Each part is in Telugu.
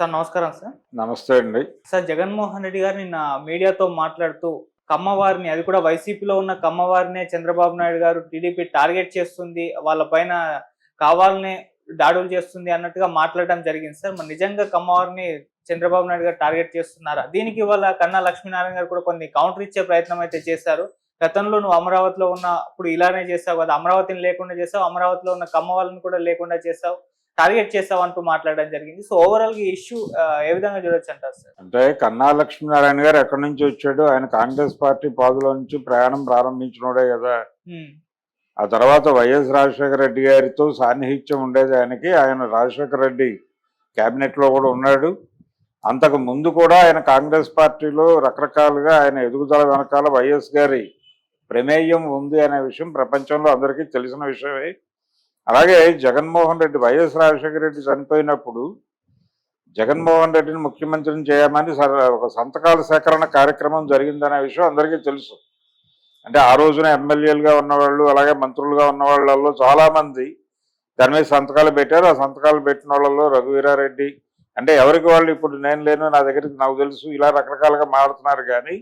సార్ నమస్కారం సార్. నమస్తే అండి. సార్ జగన్మోహన్ రెడ్డి గారు నిన్న మీడియాతో మాట్లాడుతూ కమ్మవారిని అది కూడా వైసీపీలో ఉన్న కమ్మవారినే చంద్రబాబు నాయుడు గారు టీడీపీ టార్గెట్ చేస్తుంది వాళ్ళ పైన కావాలనే దాడులు చేస్తుంది అన్నట్టుగా మాట్లాడడం జరిగింది సార్. మరి నిజంగా కమ్మవారిని చంద్రబాబు నాయుడు గారు టార్గెట్ చేస్తున్నారా? దీనికి ఇవాళ కన్నా లక్ష్మీనారాయణ గారు కూడా కొన్ని కౌంటర్ ఇచ్చే ప్రయత్నం అయితే చేశారు. గతంలో నువ్వు అమరావతిలో ఉన్నప్పుడు ఇలానే చేసావు కదా అమరావతిని లేకుండా చేసావు అమరావతిలో ఉన్న కమ్మ వాళ్ళని కూడా లేకుండా చేసావు. టార్గెట్ చేసావు అంటూ మాట్లాడడం జరిగింది. సో ఓవరాల్గా ఇష్యూ ఏ విధంగా చూడొచ్చు అంటారు సార్? అంటే కన్నా లక్ష్మీనారాయణ గారు ఎక్కడి నుంచి వచ్చాడు? ఆయన కాంగ్రెస్ పార్టీ పాదులో నుంచి ప్రయాణం ప్రారంభించినోడే కదా. ఆ తర్వాత వైఎస్ రాజశేఖర రెడ్డి గారితో సాన్నిహిత్యం ఉండేది ఆయనకి. ఆయన రాజశేఖర రెడ్డి cabinet లో కూడా ఉన్నాడు. అంతకు ముందు కూడా ఆయన కాంగ్రెస్ పార్టీలో రకరకాలుగా ఆయన ఎదుగుదల వెనకాల వైఎస్ గారి ప్రమేయం ఉంది అనే విషయం ప్రపంచంలో అందరికీ తెలిసిన విషయమే. అలాగే జగన్మోహన్ రెడ్డి వైఎస్ రాజశేఖర రెడ్డి చనిపోయినప్పుడు జగన్మోహన్ రెడ్డిని ముఖ్యమంత్రిని చేయమని ఒక సంతకాల సేకరణ కార్యక్రమం జరిగిందనే విషయం అందరికీ తెలుసు. అంటే ఆ రోజున ఎమ్మెల్యేలుగా ఉన్నవాళ్ళు అలాగే మంత్రులుగా ఉన్న వాళ్ళల్లో చాలామంది దాని మీద సంతకాలు పెట్టారు. ఆ సంతకాలు పెట్టిన వాళ్ళలో రఘువీరారెడ్డి అంటే ఎవరికి వాళ్ళు ఇప్పుడు నేను లేను నా దగ్గరికి నాకు తెలుసు ఇలా రకరకాలుగా మారుతున్నారు కానీ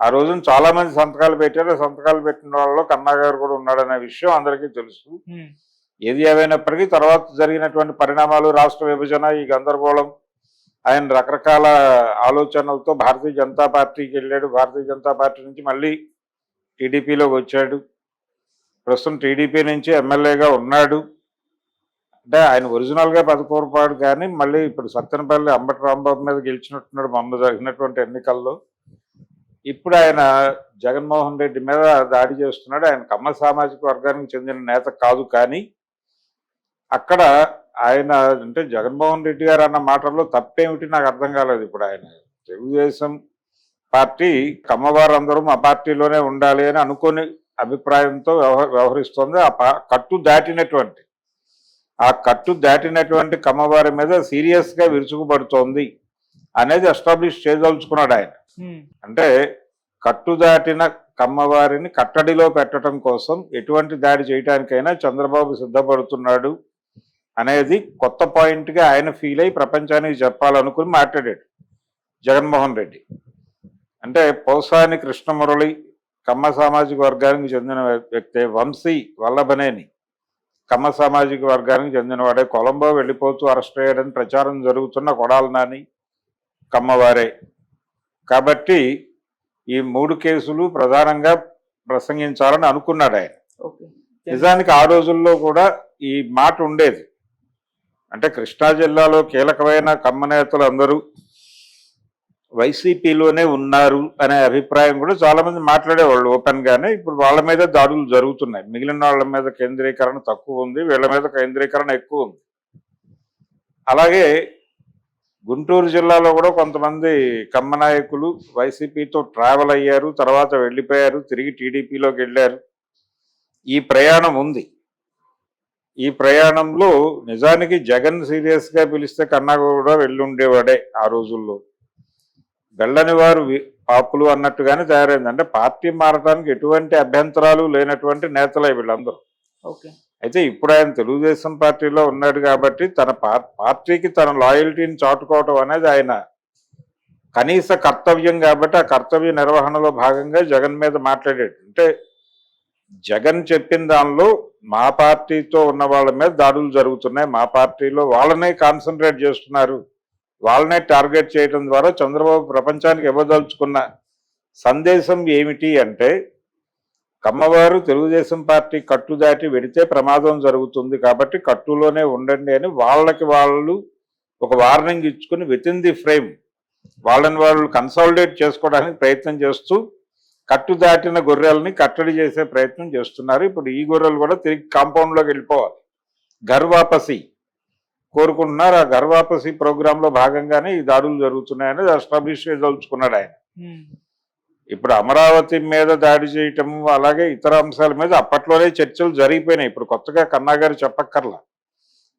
ఆ రోజున చాలా మంది సంతకాలు పెట్టారు. సంతకాలు పెట్టిన వాళ్ళలో కన్నా గారు కూడా ఉన్నాడనే విషయం అందరికీ తెలుసు. ఏది ఏమైనప్పటికీ తర్వాత జరిగినటువంటి పరిణామాలు రాష్ట్ర విభజన ఈ గందరగోళం ఆయన రకరకాల ఆలోచనలతో భారతీయ జనతా పార్టీకి వెళ్ళాడు. భారతీయ జనతా పార్టీ నుంచి మళ్ళీ టీడీపీలోకి వచ్చాడు. ప్రస్తుతం టీడీపీ నుంచి ఎమ్మెల్యేగా ఉన్నాడు. అంటే ఆయన ఒరిజినల్గా పదకూరపాడు కానీ మళ్ళీ ఇప్పుడు సత్తెనపల్లి అంబటి రాంబాబు మీద గెలిచినట్టున్నాడు. మొన్న జరిగినటువంటి ఎన్నికల్లో ఇప్పుడు ఆయన జగన్మోహన్ రెడ్డి మీద దాడి చేస్తున్నాడు. ఆయన కమ్మ సామాజిక వర్గానికి చెందిన నేత కాదు కానీ అక్కడ ఆయన అంటే జగన్మోహన్ రెడ్డి గారు అన్న మాటల్లో తప్పేమిటి నాకు అర్థం కాలేదు. ఇప్పుడు ఆయన తెలుగుదేశం పార్టీ కమ్మవారందరూ మా పార్టీలోనే ఉండాలి అని అనుకుని అభిప్రాయంతో వ్యవహ వ్యవహరిస్తోంది. ఆ కట్టు దాటినటువంటి ఆ కట్టు దాటినటువంటి కమ్మవారి మీద సీరియస్గా విరుచుకుపడుతోంది. అనేది ఎస్టాబ్లిష్ చేయదలుచుకున్నాడు ఆయన. అంటే అంటే కట్టు దాటిన కమ్మవారిని కట్టడిలో పెట్టడం కోసం ఎటువంటి దాడి చేయడానికైనా చంద్రబాబు సిద్ధపడుతున్నాడు అనేది కొత్త పాయింట్గా ఆయన ఫీల్ అయి ప్రపంచానికి చెప్పాలనుకుని మాట్లాడాడు జగన్మోహన్ రెడ్డి. అంటే పోసాని కృష్ణమురళి కమ్మ సామాజిక వర్గానికి చెందిన వ్యక్తి వంశీ వల్లభనేని కమ్మ సామాజిక వర్గానికి చెందినవాడే. కొలంబో వెళ్ళిపోతూ అరెస్ట్ అయ్యాడని ప్రచారం జరుగుతున్న కొడాలి నాని. కమ్మవారే. కాబట్టి ఈ మూడు కేసులు ప్రధానంగా ప్రసంగించాలని అనుకున్నాడు ఆయన. నిజానికి ఆ రోజుల్లో కూడా ఈ మాట ఉండేది. అంటే కృష్ణా జిల్లాలో కీలకమైన కమ్మ నేతలు అందరూ వైసీపీలోనే ఉన్నారు అనే అభిప్రాయం కూడా చాలా మంది మాట్లాడేవాళ్ళు ఓపెన్ గానే ఇప్పుడు వాళ్ళ మీద దాడులు జరుగుతున్నాయి. మిగిలిన వాళ్ళ మీద కేంద్రీకరణ తక్కువ ఉంది. వీళ్ళ మీద కేంద్రీకరణ ఎక్కువ ఉంది. అలాగే గుంటూరు జిల్లాలో కూడా కొంతమంది కమ్మ నాయకులు వైసీపీతో ట్రావెల్ అయ్యారు తర్వాత వెళ్ళిపోయారు తిరిగి టీడీపీలోకి వెళ్ళారు. ఈ ప్రయాణం ఉంది. ఈ ప్రయాణంలో నిజానికి జగన్ సీరియస్గా పిలిస్తే కన్నా కూడా వెళ్ళుండేవాడే ఆ రోజుల్లో. వెళ్ళని వారు పాపులు అన్నట్టుగానే తయారైంది. అంటే పార్టీ మారడానికి ఎటువంటి అభ్యంతరాలు లేనటువంటి నేతలే వీళ్ళందరూ. ఓకే. అయితే ఇప్పుడు ఆయన తెలుగుదేశం పార్టీలో ఉన్నాడు కాబట్టి తన పార్టీకి తన లాయల్టీని చాటుకోవటం అనేది ఆయన కనీస కర్తవ్యం కాబట్టి ఆ కర్తవ్య నిర్వహణలో భాగంగా జగన్ మీద మాట్లాడాడు. అంటే జగన్ చెప్పిన దానిలో మా పార్టీతో ఉన్న వాళ్ళ మీద దాడులు జరుగుతున్నాయి. మా పార్టీలో వాళ్ళనే కాన్సన్ట్రేట్ చేస్తున్నారు. వాళ్ళనే టార్గెట్ చేయడం ద్వారా చంద్రబాబు ప్రపంచానికి ఇవ్వదలుచుకున్న సందేశం ఏమిటి అంటే కమ్మవారు తెలుగుదేశం పార్టీ కట్టు దాటి వెడితే ప్రమాదం జరుగుతుంది కాబట్టి కట్టులోనే ఉండండి అని వాళ్ళకి వాళ్ళు ఒక వార్నింగ్ ఇచ్చుకుని విత్ ఇన్ ది ఫ్రేమ్ వాళ్ళని వాళ్ళు కన్సాలిడేట్ చేసుకోవడానికి ప్రయత్నం చేస్తూ కట్టు దాటిన గొర్రెల్ని కట్టడి చేసే ప్రయత్నం చేస్తున్నారు. ఇప్పుడు ఈ గొర్రెలు కూడా తిరిగి కాంపౌండ్లోకి వెళ్ళిపోవాలి. గర్వాపసి కోరుకుంటున్నారు. ఆ గర్వాపసి ప్రోగ్రాంలో భాగంగానే ఈ దాడులు జరుగుతున్నాయని ఎస్టాబ్లిష్ చేయదలుచుకున్నాడు ఆయన. Hmm. ఇప్పుడు అమరావతి మీద దాడి చేయటము అలాగే ఇతర అంశాల మీద అప్పట్లోనే చర్చలు జరిగిపోయినాయి. ఇప్పుడు కొత్తగా కన్నా గారు చెప్పక్కర్లా.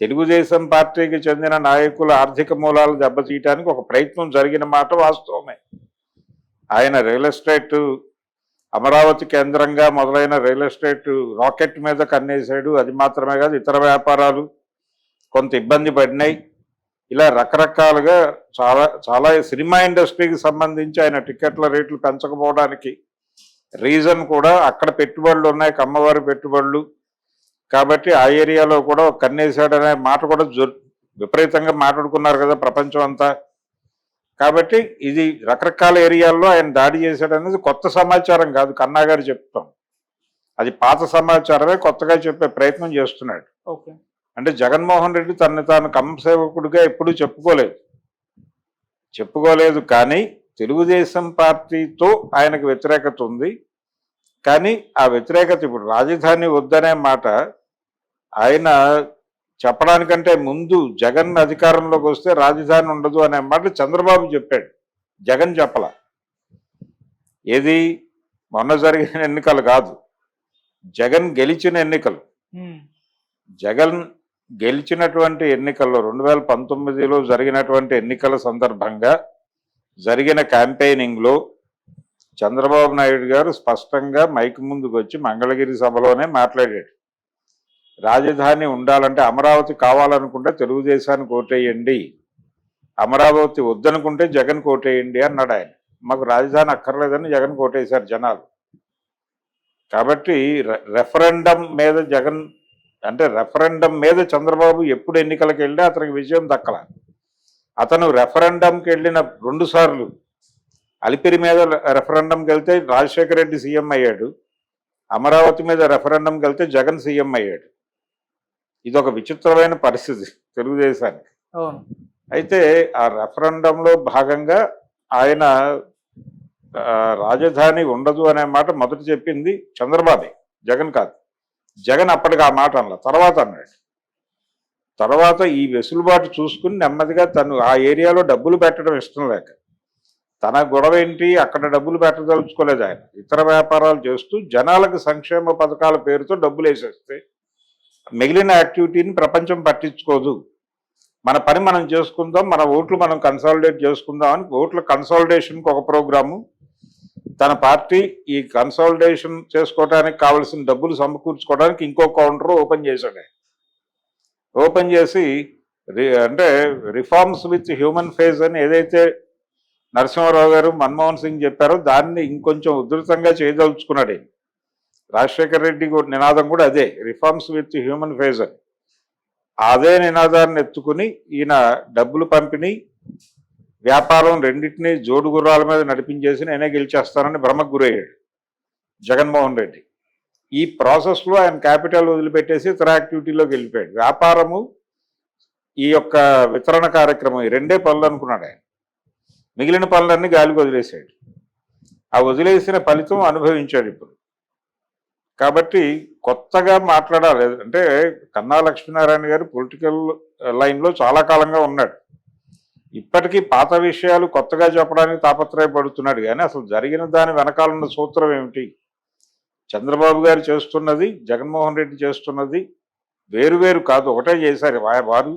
తెలుగుదేశం పార్టీకి చెందిన నాయకుల ఆర్థిక మూలాలు దెబ్బతీయటానికి ఒక ప్రయత్నం జరిగిన మాట వాస్తవమే. ఆయన రియల్ ఎస్టేట్ అమరావతి కేంద్రంగా మొదలైన రియల్ ఎస్టేట్ రాకెట్ మీద కన్నేశాడు. అది మాత్రమే కాదు ఇతర వ్యాపారాలు కొంత ఇబ్బంది పడినాయి. ఇలా రకరకాలుగా చాలా చాలా సినిమా ఇండస్ట్రీకి సంబంధించి ఆయన టికెట్ల రేట్లు పెంచకపోవడానికి రీజన్ కూడా అక్కడ పెట్టుబడులు ఉన్నాయి కమ్మవారి పెట్టుబడులు. కాబట్టి ఆ ఏరియాలో కూడా కన్నేశాడనే మాట కూడా విపరీతంగా మాట్లాడుకున్నారు కదా ప్రపంచం అంతా. కాబట్టి ఇది రకరకాల ఏరియాల్లో ఆయన దాడి చేశాడనేది కొత్త సమాచారం కాదు కన్నా గారు చెప్తాం. అది పాత సమాచారమే కొత్తగా చెప్పే ప్రయత్నం చేస్తున్నాడు. ఓకే. అంటే జగన్మోహన్ రెడ్డి తనని తాను కమ్మ సేవకుడిగా ఎప్పుడూ చెప్పుకోలేదు. చెప్పుకోలేదు కానీ తెలుగుదేశం పార్టీతో ఆయనకు వ్యతిరేకత ఉంది. కానీ ఆ వ్యతిరేకత ఇప్పుడు రాజధాని వద్దనే మాట ఆయన చెప్పడానికంటే ముందు జగన్ అధికారంలోకి వస్తే రాజధాని ఉండదు అనే మాట చంద్రబాబు చెప్పాడు. జగన్ చెప్పల. ఏది? మొన్న జరిగిన ఎన్నికలు కాదు. జగన్ గెలిచిన ఎన్నికలు. జగన్ గెలిచినటువంటి ఎన్నికల్లో రెండు వేల పంతొమ్మిదిలో జరిగినటువంటి ఎన్నికల సందర్భంగా జరిగిన క్యాంపెయినింగ్లో చంద్రబాబు నాయుడు గారు స్పష్టంగా మైక్ ముందుకు వచ్చి మంగళగిరి సభలోనే మాట్లాడాడు. రాజధాని ఉండాలంటే అమరావతి కావాలనుకుంటే తెలుగుదేశానికి ఓటేయండి. అమరావతి వద్దనుకుంటే జగన్ కోటేయండి అన్నాడు ఆయన. మాకు రాజధాని అక్కర్లేదని జగన్ కోటేశారు జనాలు. కాబట్టి రెఫరెండం మీద జగన్ అంటే రెఫరెండం మీద చంద్రబాబు ఎప్పుడు ఎన్నికలకు వెళ్ళి అతనికి విజయం దక్కల. అతను రెఫరెండంకి వెళ్ళిన రెండు సార్లు అలిపిరి మీద రెఫరెండంకి వెళ్తే రాజశేఖర రెడ్డి సీఎం అయ్యాడు. అమరావతి మీద రెఫరెండంకి వెళ్తే జగన్ సీఎం అయ్యాడు. ఇది ఒక విచిత్రమైన పరిస్థితి తెలుగుదేశానికి. అయితే ఆ రెఫరెండంలో భాగంగా ఆయన రాజధాని ఉండదు అనే మాట మొదట చెప్పింది చంద్రబాబే జగన్ కాదు. జగన్ అప్పటికి ఆ మాట అనలా తర్వాత అన్నాడు. తర్వాత ఈ వెసులుబాటు చూసుకుని నెమ్మదిగా తను ఆ ఏరియాలో డబ్బులు పెట్టడం ఇష్టం లేక తన గొడవ ఏంటి? అక్కడ డబ్బులు పెట్టదలుచుకోలేదు ఆయన. ఇతర వ్యాపారాలు చేస్తూ జనాలకు సంక్షేమ పథకాల పేరుతో డబ్బులు వేసేస్తే మిగిలిన యాక్టివిటీని ప్రపంచం పట్టించుకోదు. మన పని మనం చేసుకుందాం మన ఓట్లు మనం కన్సాలిడేట్ చేసుకుందాం అని ఓట్ల కన్సాలిడేషన్కి ఒక ప్రోగ్రాము తన పార్టీ ఈ కన్సాలిడేషన్ చేసుకోవడానికి కావలసిన డబ్బులు సమకూర్చుకోవడానికి ఇంకో కౌంటర్ ఓపెన్ చేశాడు. ఓపెన్ చేసి రి- అంటే రిఫార్మ్స్ విత్ హ్యూమన్ ఫేజ్ అని ఏదైతే నరసింహారావు గారు మన్మోహన్ సింగ్ చెప్పారో దాన్ని ఇంకొంచెం ఉధృతంగా చేయదలుచుకున్నాడు రాజశేఖర రాజశేఖర్ రెడ్డి కూడా నినాదం కూడా అదే రిఫార్మ్స్ విత్ హ్యూమన్ ఫేజ్ అని. అదే నినాదాన్ని ఎత్తుకుని ఈయన డబ్బులు పంపిణీ వ్యాపారం రెండింటినీ జోడు గుర్రాల మీద నడిపించేసి నేనే గెలిచేస్తానని భ్రమకు గురయ్యాడు జగన్మోహన్ రెడ్డి. ఈ ప్రాసెస్లో ఆయన క్యాపిటల్ వదిలిపెట్టేసి ఇతర యాక్టివిటీలోకి వెళ్ళిపోయాడు. వ్యాపారము ఈ యొక్క వితరణ కార్యక్రమం ఈ రెండే పనులు అనుకున్నాడు ఆయన. మిగిలిన పనులన్నీ గాలికి వదిలేశాడు. ఆ వదిలేసిన ఫలితం అనుభవించాడు ఇప్పుడు. కాబట్టి కొత్తగా మాట్లాడాలి. అంటే కన్నా లక్ష్మీనారాయణ గారు పొలిటికల్ లైన్లో చాలా కాలంగా ఉన్నాడు. ఇప్పటికీ పాత విషయాలు కొత్తగా చెప్పడానికి తాపత్రయపడుతున్నాడు కానీ అసలు జరిగిన దాని వెనకాలన్న సూత్రం ఏమిటి? చంద్రబాబు గారు చేస్తున్నది జగన్మోహన్ రెడ్డి చేస్తున్నది వేరు వేరు కాదు ఒకటే చేశారు వారు.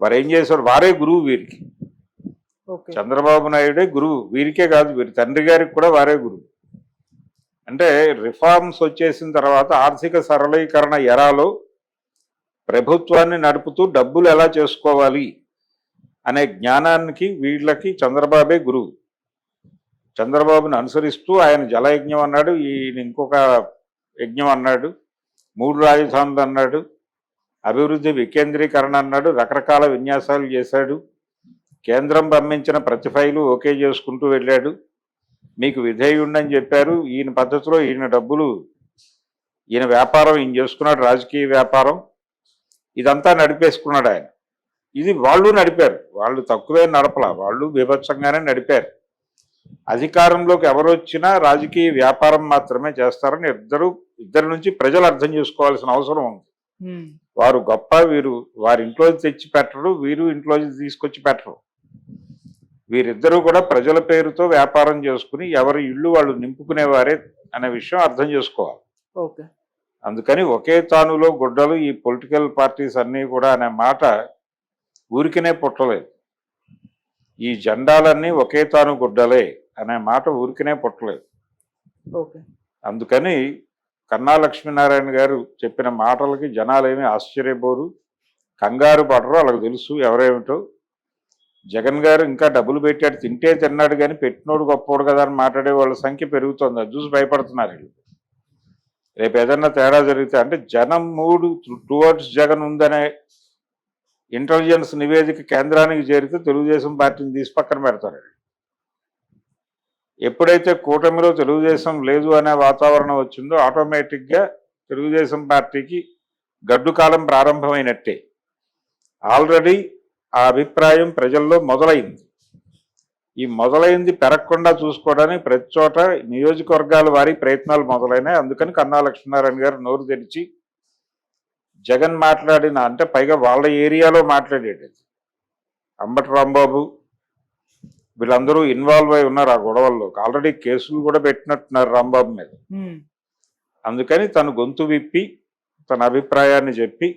వారు ఏం చేశారు? వారే గురువు వీరికి. ఓకే. చంద్రబాబు నాయుడే గురువు. వీరికే కాదు వీరి తండ్రి గారికి కూడా వారే గురువు. అంటే రిఫార్మ్స్ వచ్చేసిన తర్వాత ఆర్థిక సరళీకరణ ఎరాలో ప్రభుత్వాన్ని నడుపుతూ డబ్బులు ఎలా చేసుకోవాలి? అనే జ్ఞానానికి వీళ్ళకి చంద్రబాబే గురువు. చంద్రబాబుని అనుసరిస్తూ ఆయన జలయజ్ఞం అన్నాడు ఈయన ఇంకొక యజ్ఞం అన్నాడు మూడు రాజధానులు అన్నాడు అభివృద్ధి వికేంద్రీకరణ అన్నాడు రకరకాల విన్యాసాలు చేశాడు కేంద్రం పంపించిన ప్రతి ఫైలు ఓకే చేసుకుంటూ వెళ్ళాడు మీకు విధేయుండని చెప్పారు ఈయన పద్ధతిలో ఈయన డబ్బులు ఈయన వ్యాపారం ఈయన చేసుకున్నాడు రాజకీయ వ్యాపారం ఇదంతా నడిపేసుకున్నాడు ఆయన. ఇది వాళ్ళు నడిపారు. వాళ్ళు తక్కువే నడపల. వాళ్ళు బీభత్సంగానే నడిపారు. అధికారంలోకి ఎవరు వచ్చినా రాజకీయ వ్యాపారం మాత్రమే చేస్తారని ఇద్దరు ఇద్దరి నుంచి ప్రజలు అర్థం చేసుకోవాల్సిన అవసరం ఉంది. వారు గొప్ప వీరు వారి ఇంట్లో తెచ్చి పెట్టరు వీరు ఇంట్లో తీసుకొచ్చి పెట్టరు. వీరిద్దరూ కూడా ప్రజల పేరుతో వ్యాపారం చేసుకుని ఎవరి ఇల్లు వాళ్ళు నింపుకునేవారే అనే విషయం అర్థం చేసుకోవాలి. ఓకే. అందుకని ఒకే తానులో గుడ్డలు ఈ పొలిటికల్ పార్టీస్ అన్నీ కూడా అనే మాట ఊరికనే పుట్టలేదు. ఈ జెండాలన్నీ ఒకే తాను గుడ్డలే అనే మాట ఊరికనే పుట్టలేదు. అందుకని కన్నా లక్ష్మీనారాయణ గారు చెప్పిన మాటలకి జనాలేమీ ఆశ్చర్యపోరు. కంగారు పడరు వాళ్ళకి తెలుసు ఎవరేమిటో. జగన్ గారు ఇంకా డబ్బులు పెట్టాడు తింటే తిన్నాడు కానీ పెట్టినోడు గొప్పోడు కదా అని మాట్లాడే వాళ్ళ సంఖ్య పెరుగుతుంది. అది చూసి భయపడుతున్నారు వీళ్ళు. రేపు ఏదన్నా తేడా జరిగితే అంటే జనం మూడు టువర్డ్స్ జగన్ ఉందనే ఇంటెలిజెన్స్ నివేదిక కేంద్రానికి చేరితే తెలుగుదేశం పార్టీని తీసి పక్కన పెడతారు. ఎప్పుడైతే కూటమిలో తెలుగుదేశం లేదు అనే వాతావరణం వచ్చిందో ఆటోమేటిక్గా తెలుగుదేశం పార్టీకి గడ్డు కాలం ప్రారంభమైనట్టే. ఆల్రెడీ ఆ అభిప్రాయం ప్రజల్లో మొదలైంది. ఈ మొదలైంది పెరగకుండా చూసుకోవడానికి ప్రతి చోట నియోజకవర్గాల వారి ప్రయత్నాలు మొదలైనాయి. అందుకని కన్నా లక్ష్మీనారాయణ గారు నోరు తెరిచి జగన్ మాట్లాడిన అంటే పైగా వాళ్ళ ఏరియాలో మాట్లాడేది అంబటి రాంబాబు వీళ్ళందరూ ఇన్వాల్వ్ అయి ఉన్నారు ఆ గొడవల్లో. ఆల్రెడీ కేసులు కూడా పెట్టినట్టున్నారు రాంబాబు మీద. అందుకని తను గొంతు విప్పి తన అభిప్రాయాన్ని చెప్పి